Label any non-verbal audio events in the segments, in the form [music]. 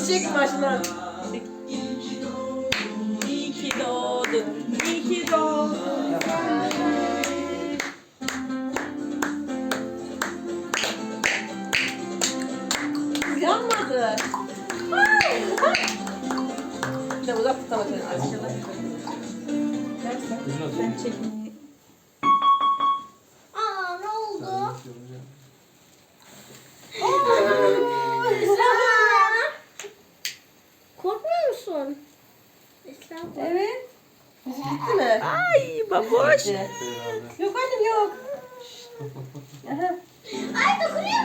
Siz çekin başından. İyi ki doğdun. İyi ki doğdun. Yanmadı. Bir de uzak tutamak için aşağıda. Korkmuyor musun? Estağfurullah. Evet. Bitti mi? Ay baboş. Yok annem yok. Aha. Ay? Dokunuyor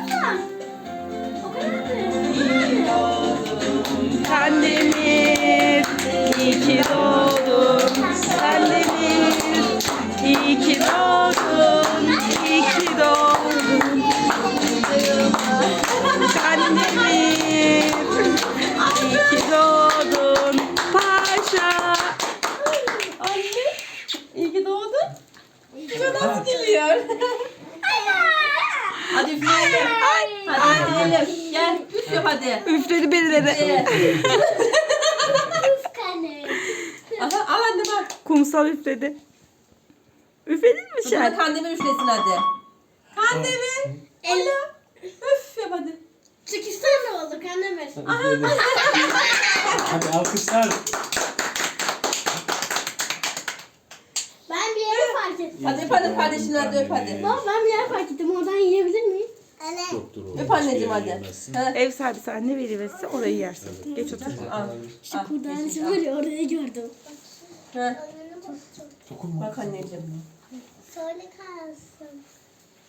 Şu nasıl geliyor? [laughs] hadi üfleyelim. Hadi üfleyelim. Gel üf yap hadi. Üfledi birileri. Aha al anne bak. Kumsal üfledi. Üfledin mi Dur, sen? Kandemir üflesin hadi. Kandemir. El. Üf yap hadi. Çıkıştan ne oldu Kandemir? Hadi alkışlar. Ben bir yere fark ettim. Hadi öp hadi kardeşini hadi öp hadi. Baba ben bir yere fark ettim. Oradan yiyebilir miyim? Evet. Yoktur o. Öp anneciğim hadi. Ha. Ev sahibi anne verirse orayı yersin. Geç otur. Al. Şu kurdanesi var ya orayı gördüm. Ha. Dokunma. Bak anneciğim. Söyle kalsın.